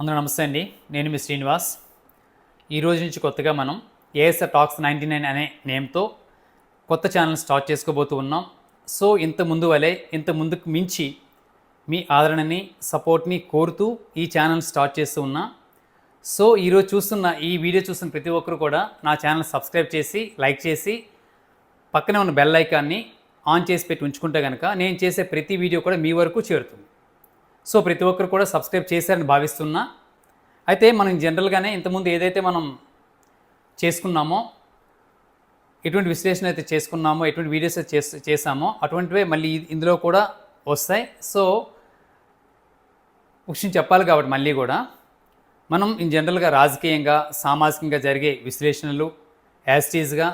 అందరూ నమస్తే అండి. నేను మీ శ్రీనివాస్. ఈ రోజు నుంచి కొత్తగా మనం ఏఎస్ఆర్ టాక్స్ నైంటీ నైన్ అనే నేమ్తో కొత్త ఛానల్ స్టార్ట్ చేసుకోబోతూ ఉన్నాం. సో ఇంత ముందు వలె ఇంత ముందుకు మించి మీ ఆదరణని సపోర్ట్ని కోరుతూ ఈ ఛానల్ స్టార్ట్ చేస్తూ ఉన్నా. సో ఈరోజు చూస్తున్న ఈ వీడియో చూస్తున్న ప్రతి ఒక్కరు కూడా నా ఛానల్ సబ్స్క్రైబ్ చేసి లైక్ చేసి పక్కనే ఉన్న బెల్ ఐకాన్ని ఆన్ చేసి పెట్టి ఉంచుకుంటే కనుక నేను చేసే ప్రతి వీడియో కూడా మీ వరకు చేరుతుంది. సో ప్రతి ఒక్కరు కూడా సబ్స్క్రైబ్ చేశారని భావిస్తున్నా. అయితే మనం జనరల్గానే ఇంతకుముందు ఏదైతే మనం చేసుకున్నామో ఎటువంటి విశ్లేషణ అయితే చేసుకున్నామో ఎటువంటి వీడియోస్ అయితే చేసామో అటువంటివే మళ్ళీ ఇందులో కూడా వస్తాయి. సో విషయం చెప్పాలి కాబట్టి మళ్ళీ కూడా మనం ఇన్ జనరల్గా రాజకీయంగా సామాజికంగా జరిగే విశ్లేషణలు యాస్టీస్గా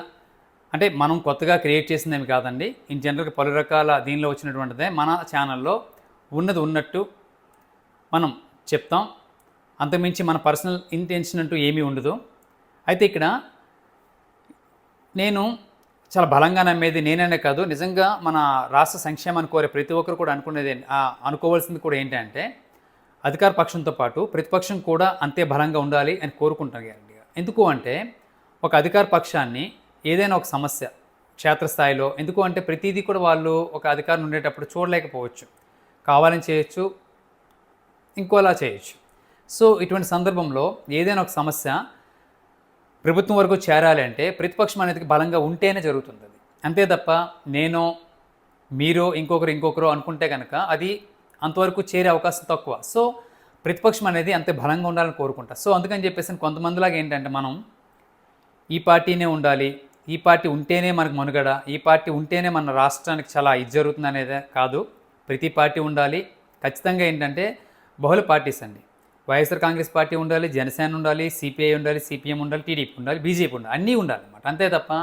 అంటే మనం కొత్తగా క్రియేట్ చేసిందేమి కాదండి. ఇన్ జనరల్గా పలు రకాల దీనిలో వచ్చినటువంటిదే మన ఛానల్లో ఉన్నది ఉన్నట్టు మనం చెప్తాం. అంతకుమించి మన పర్సనల్ ఇంటెన్షన్ అంటూ ఏమీ ఉండదు. అయితే ఇక్కడ నేను చాలా బలంగా నమ్మేది నేననే కాదు. నిజంగా మన రాష్ట్ర సంక్షేమాన్ని కోరే ప్రతి ఒక్కరు కూడా అనుకునేది అనుకోవాల్సింది కూడా ఏంటంటే అధికార పక్షంతో పాటు ప్రతిపక్షం కూడా అంతే బలంగా ఉండాలి అని కోరుకుంటాను ఎందుకు అంటే ఒక అధికార పక్షాన్ని ఏదైనా ఒక సమస్య క్షేత్రస్థాయిలో ఎందుకు అంటే ప్రతిదీ కూడా వాళ్ళు ఒక అధికారం ఉండేటప్పుడు చూడలేకపోవచ్చు. కావాలని చేయొచ్చు ఇంకోలా చేయొచ్చు. సో ఇటువంటి సందర్భంలో ఏదైనా ఒక సమస్య ప్రభుత్వం వరకు చేరాలి అంటే ప్రతిపక్షం అనేది బలంగా ఉంటేనే జరుగుతుంది అది అంతే తప్ప నేను మీరు ఇంకొకరు ఇంకొకరు అనుకుంటే కనుక అది అంతవరకు చేరే అవకాశం తక్కువ. సో ప్రతిపక్షం అనేది అంతే బలంగా ఉండాలని కోరుకుంటా. సో అందుకని చెప్పేసి కొంతమందిలాగా ఏంటంటే మనం ఈ పార్టీనే ఉండాలి ఈ పార్టీ ఉంటేనే మనకు మనుగడ ఈ పార్టీ ఉంటేనే మన రాష్ట్రానికి చాలా ఇది జరుగుతుంది అనేది కాదు. ప్రతి పార్టీ ఉండాలి. ఖచ్చితంగా ఏంటంటే బహుళ పార్టీస్ అండి. వైఎస్ఆర్ కాంగ్రెస్ పార్టీ ఉండాలి జనసేన ఉండాలి సిపిఐ ఉండాలి సిపిఎం ఉండాలి టీడీపీ ఉండాలి బీజేపీ ఉండాలి అన్నీ ఉండాలి అన్నమాట. అంతే తప్ప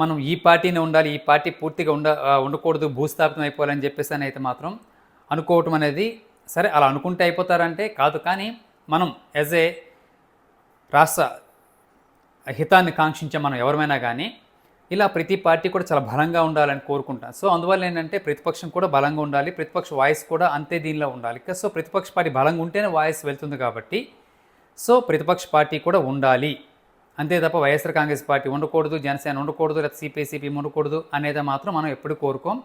మనం ఈ పార్టీనే ఉండాలి ఈ పార్టీ పూర్తిగా ఉండ ఉండకూడదు భూస్థాపితం అయిపోవాలని చెప్పేసి అని అయితే మాత్రం అనుకోవటం అనేది సరే అలా అనుకుంటే అయిపోతారంటే కాదు. కానీ మనం యాజ్ ఏ రాష్ట్ర హితాన్ని కాంక్షించే మనం ఎవరమైనా కానీ ఇలా ప్రతి పార్టీ కూడా చాలా బలంగా ఉండాలని కోరుకుంటాం. సో అందువల్ల ఏంటంటే ప్రతిపక్షం కూడా బలంగా ఉండాలి ప్రతిపక్ష వాయిస్ కూడా అంతే దీనిలో ఉండాలి. సో ప్రతిపక్ష పార్టీ బలంగా ఉంటేనే వాయిస్ వెళ్తుంది కాబట్టి సో ప్రతిపక్ష పార్టీ కూడా ఉండాలి. అంతే తప్ప వైఎస్ఆర్ కాంగ్రెస్ పార్టీ ఉండకూడదు జనసేన ఉండకూడదు లేదా సిపిఐ ఉండకూడదు అనేది మాత్రం మనం ఎప్పుడు కోరుకోం.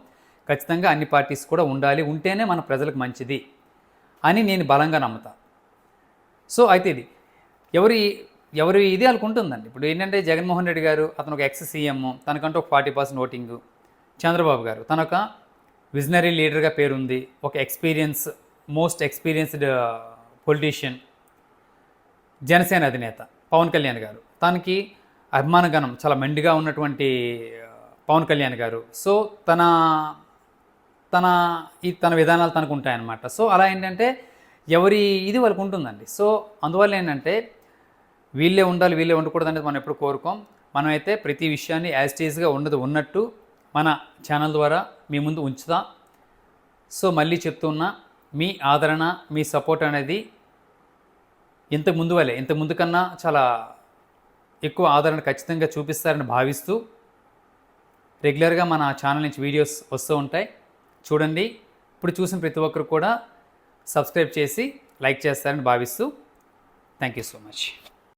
ఖచ్చితంగా అన్ని పార్టీస్ కూడా ఉండాలి ఉంటేనే మన ప్రజలకు మంచిది అని నేను బలంగా నమ్ముతా. సో అయితే ఇది. ఎవరి ఎవరి ఇది వాళ్ళకు ఉంటుందండి. ఇప్పుడు ఏంటంటే జగన్మోహన్ రెడ్డి గారు అతను ఒక ఎక్స్ సీఎం తనకంటూ ఒక ఫార్టీ పర్సెంట్ ఓటింగ్. చంద్రబాబు గారు తన ఒక విజనరీ లీడర్గా పేరుంది ఒక experience most experienced politician Janasena అధినేత పవన్ కళ్యాణ్ గారు. తనకి అభిమానగణం చాలా మెండుగా ఉన్నటువంటి పవన్ కళ్యాణ్ గారు. సో తన తన ఈ తన విధానాలు తనకు ఉంటాయన్నమాట. సో అలా ఏంటంటే ఎవరి ఇది వాళ్ళకు ఉంటుందండి. సో అందువల్ల ఏంటంటే వీళ్ళే ఉండాలి వీళ్ళే ఉండకూడదు అనేది మనం ఎప్పుడు కోరుకోం. మనం అయితే ప్రతి విషయాన్ని యాజ్ టీజ్గా ఉండదు ఉన్నట్టు మన ఛానల్ ద్వారా మీ ముందు ఉంచుతా. సో మళ్ళీ చెప్తున్నా మీ ఆదరణ మీ సపోర్ట్ అనేది ఇంతకు ముందు వలె ఇంతకు ముందు కన్నా చాలా ఎక్కువ ఆదరణ ఖచ్చితంగా చూపిస్తారని భావిస్తూ రెగ్యులర్గా మన ఛానల్ నుంచి వీడియోస్ వస్తూ ఉంటాయి. చూడండి ఇప్పుడు చూసిన ప్రతి ఒక్కరు కూడా సబ్స్క్రైబ్ చేసి లైక్ చేస్తారని భావిస్తూ. Thank you so much.